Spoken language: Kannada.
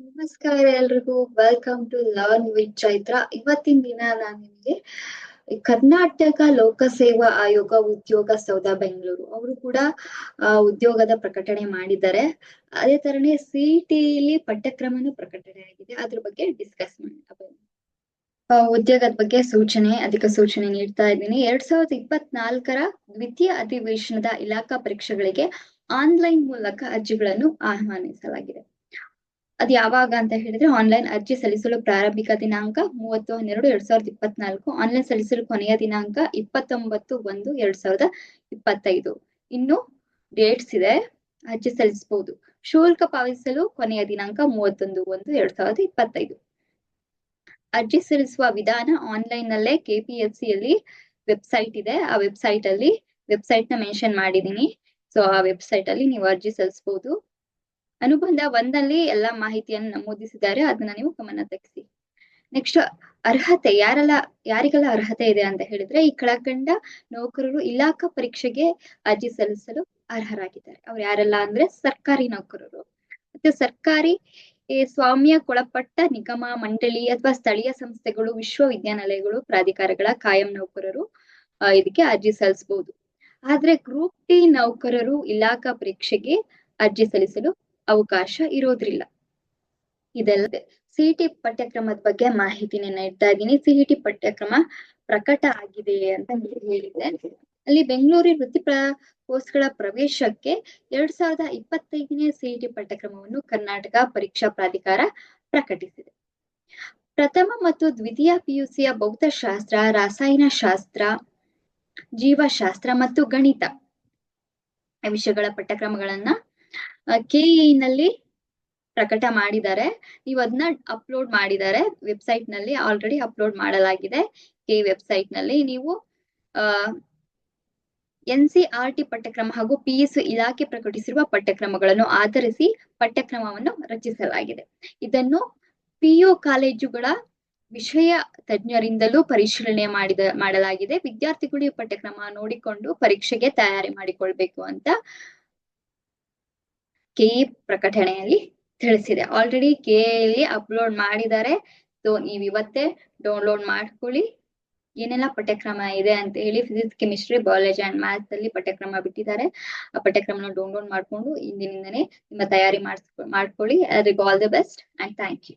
ನಮಸ್ಕಾರ ಎಲ್ರಿಗೂ. Welcome to learn with Chaitra ಇವತ್ತಿನ ದಿನ ನಾನು ನಿಮಗೆ ಕರ್ನಾಟಕ ಲೋಕಸೇವಾ ಆಯೋಗ ಉದ್ಯೋಗ ಸೌಧ ಬೆಂಗಳೂರು. ಅವರು ಕೂಡ ಉದ್ಯೋಗದ ಪ್ರಕಟಣೆ ಮಾಡಿದ್ದಾರೆ. ಅದೇ ತರನೇ ಸಿಇಟಿಲಿ ಪಠ್ಯಕ್ರಮನೂ ಪ್ರಕಟಣೆ ಆಗಿದೆ. ಅದ್ರ ಬಗ್ಗೆ ಡಿಸ್ಕಸ್ ಮಾಡೋಣ. ಉದ್ಯೋಗದ ಬಗ್ಗೆ ಸೂಚನೆ, ಅಧಿಕ ಸೂಚನೆ ನೀಡ್ತಾ ಇದ್ದೀನಿ. ಎರಡ್ ಸಾವಿರದ ಇಪ್ಪತ್ನಾಲ್ಕರ ದ್ವಿತೀಯ ಅಧಿವೇಶನದ ಇಲಾಖಾ ಪರೀಕ್ಷೆಗಳಿಗೆ ಆನ್ಲೈನ್ ಮೂಲಕ ಅರ್ಜಿಗಳನ್ನು ಆಹ್ವಾನಿಸಲಾಗಿದೆ. ಅದು ಯಾವಾಗ ಅಂತ ಹೇಳಿದ್ರೆ ಆನ್ಲೈನ್ ಅರ್ಜಿ ಸಲ್ಲಿಸಲು ಪ್ರಾರಂಭಿಕ ದಿನಾಂಕ ಮೂವತ್ತು, ಹನ್ನೆರಡು, ಎರಡ್ ಸಾವಿರದ ಇಪ್ಪತ್ನಾಲ್ಕು. ಆನ್ಲೈನ್ ಸಲ್ಲಿಸಲು ಕೊನೆಯ ದಿನಾಂಕ ಇಪ್ಪತ್ತೊಂಬತ್ತು ಒಂದು, ಎರಡ್ ಸಾವಿರದ ಇಪ್ಪತ್ತೈದು. ಇನ್ನು ಡೇಟ್ಸ್ ಇದೆ, ಅರ್ಜಿ ಸಲ್ಲಿಸಬಹುದು ಶುಲ್ಕ ಪಾವತಿಸಲು ಕೊನೆಯ ದಿನಾಂಕ ಮೂವತ್ತೊಂದು ಒಂದು, ಎರಡ್ ಸಾವಿರದ ಇಪ್ಪತ್ತೈದು. ಅರ್ಜಿ ಸಲ್ಲಿಸುವ ವಿಧಾನ ಆನ್ಲೈನ್ ನಲ್ಲೇ ಸಿ ಯಲ್ಲಿ ವೆಬ್ಸೈಟ್ ಇದೆ. ಆ ವೆಬ್ಸೈಟ್ ಅಲ್ಲಿ ವೆಬ್ಸೈಟ್ನ ಮೆನ್ಷನ್ ಮಾಡಿದೀನಿ ಸೊ ಆ ವೆಬ್ಸೈಟ್ ಅಲ್ಲಿ ನೀವು ಅರ್ಜಿ ಸಲ್ಲಿಸಬಹುದು ಅನುಬಂಧ ಒಂದಲ್ಲಿ ಎಲ್ಲಾ ಮಾಹಿತಿಯನ್ನು ನಮೂದಿಸಿದ್ದಾರೆ. ಅದನ್ನ ನೀವು ಗಮನ ತೆಗೆಸಿ. ನೆಕ್ಸ್ಟ್ ಅರ್ಹತೆ, ಯಾರೆಲ್ಲ, ಯಾರಿಗೆಲ್ಲ ಅರ್ಹತೆ ಇದೆ ಅಂತ ಹೇಳಿದ್ರೆ, ಈ ಕೆಳಕಂಡ ನೌಕರರು ಇಲಾಖಾ ಪರೀಕ್ಷೆಗೆ ಅರ್ಜಿ ಸಲ್ಲಿಸಲು ಅರ್ಹರಾಗಿದ್ದಾರೆ. ಅವ್ರು ಯಾರೆಲ್ಲ ಅಂದ್ರೆ ಸರ್ಕಾರಿ ನೌಕರರು. ಮತ್ತೆ ಸರ್ಕಾರಿ ಸ್ವಾಮ್ಯಕ್ಕೊಳಪಟ್ಟ ನಿಗಮ, ಮಂಡಳಿ ಅಥವಾ ಸ್ಥಳೀಯ ಸಂಸ್ಥೆಗಳು, ವಿಶ್ವವಿದ್ಯಾನಿಲಯಗಳು, ಪ್ರಾಧಿಕಾರಗಳ ಕಾಯಂ ನೌಕರರು ಇದಕ್ಕೆ ಅರ್ಜಿ ಸಲ್ಲಿಸಬಹುದು. ಆದ್ರೆ ಗ್ರೂಪ್ ಟಿ ನೌಕರರು ಇಲಾಖಾ ಪರೀಕ್ಷೆಗೆ ಅರ್ಜಿ ಸಲ್ಲಿಸಲು ಅವಕಾಶ ಇರೋದ್ರಿಲ್ಲ. ಇದಲ್ಲದೆ ಸಿಇಟಿ ಪಠ್ಯಕ್ರಮದ ಬಗ್ಗೆ ಮಾಹಿತಿನ ನೀಡ್ತಾ ಇದ್ದೀನಿ ಸಿಇಟಿ ಪಠ್ಯಕ್ರಮ ಪ್ರಕಟ ಆಗಿದೆ ಅಂತ ಹೇಳಿದ್ದೆ. ಅಲ್ಲಿ ಬೆಂಗಳೂರಿನ ವೃತ್ತಿಪರ ಕೋರ್ಸ್ಗಳ ಪ್ರವೇಶಕ್ಕೆ ಎರಡ್ ಸಾವಿರದ ಇಪ್ಪತ್ತೈದನೇ ಸಿಇಟಿ ಪಠ್ಯಕ್ರಮವನ್ನು ಕರ್ನಾಟಕ ಪರೀಕ್ಷಾ ಪ್ರಾಧಿಕಾರ ಪ್ರಕಟಿಸಿದೆ. ಪ್ರಥಮ ಮತ್ತು ದ್ವಿತೀಯ ಪಿಯುಸಿಯ ಭೌತಶಾಸ್ತ್ರ ರಾಸಾಯನಶಾಸ್ತ್ರ ಜೀವಶಾಸ್ತ್ರ ಮತ್ತು ಗಣಿತ ವಿಷಯಗಳ ಪಠ್ಯಕ್ರಮಗಳನ್ನ ಕೆಇ ನಲ್ಲಿ ಪ್ರಕಟ ಮಾಡಿದ್ದಾರೆ. ನೀವು ಅದನ್ನ ಅಪ್ಲೋಡ್ ಮಾಡಿದ್ದಾರೆ. ವೆಬ್ಸೈಟ್ನಲ್ಲಿ ಆಲ್ರೆಡಿ ಅಪ್ಲೋಡ್ ಮಾಡಲಾಗಿದೆ ಕೆ ವೆಬ್ಸೈಟ್ನಲ್ಲಿ. ನೀವು ಎನ್ ಸಿ ಆರ್ ಟಿ ಪಠ್ಯಕ್ರಮ ಹಾಗೂ ಪಿಎಸ್ ಇಲಾಖೆ ಪ್ರಕಟಿಸಿರುವ ಪಠ್ಯಕ್ರಮಗಳನ್ನು ಆಧರಿಸಿ ಪಠ್ಯಕ್ರಮವನ್ನು ರಚಿಸಲಾಗಿದೆ. ಇದನ್ನು ಪಿಯು ಕಾಲೇಜುಗಳ ವಿಷಯ ತಜ್ಞರಿಂದಲೂ ಪರಿಶೀಲನೆ ಮಾಡಿದ, ಮಾಡಲಾಗಿದೆ. ವಿದ್ಯಾರ್ಥಿಗಳು ಈ ಪಠ್ಯಕ್ರಮ ನೋಡಿಕೊಂಡು ಪರೀಕ್ಷೆಗೆ ತಯಾರಿ ಮಾಡಿಕೊಳ್ಬೇಕು ಅಂತ ಕೆಇ ಪ್ರಕಟಣೆಯಲ್ಲಿ ತಿಳಿಸಿದೆ. ಆಲ್ರೆಡಿ ಕೆಎಲ್ಲಿ ಅಪ್ಲೋಡ್ ಮಾಡಿದ್ದಾರೆ. ಸೊ ನೀವು ಇವತ್ತೇ ಡೌನ್ಲೋಡ್ ಮಾಡ್ಕೊಳ್ಳಿ. ಏನೆಲ್ಲ ಪಠ್ಯಕ್ರಮ ಇದೆ ಅಂತ ಹೇಳಿ physics chemistry biology and maths ಅಲ್ಲಿ ಪಠ್ಯಕ್ರಮ ಬಿಟ್ಟಿದ್ದಾರೆ. ಆ ಪಠ್ಯಕ್ರಮನ ಡೌನ್ಲೋಡ್ ಮಾಡ್ಕೊಂಡು ಇಂದಿನಿಂದನೇ ನಿಮ್ಮ ತಯಾರಿ ಮಾಡಿಸ್, ಮಾಡ್ಕೊಳ್ಳಿ. ಅದಕ್ಕೆ all the best and thank you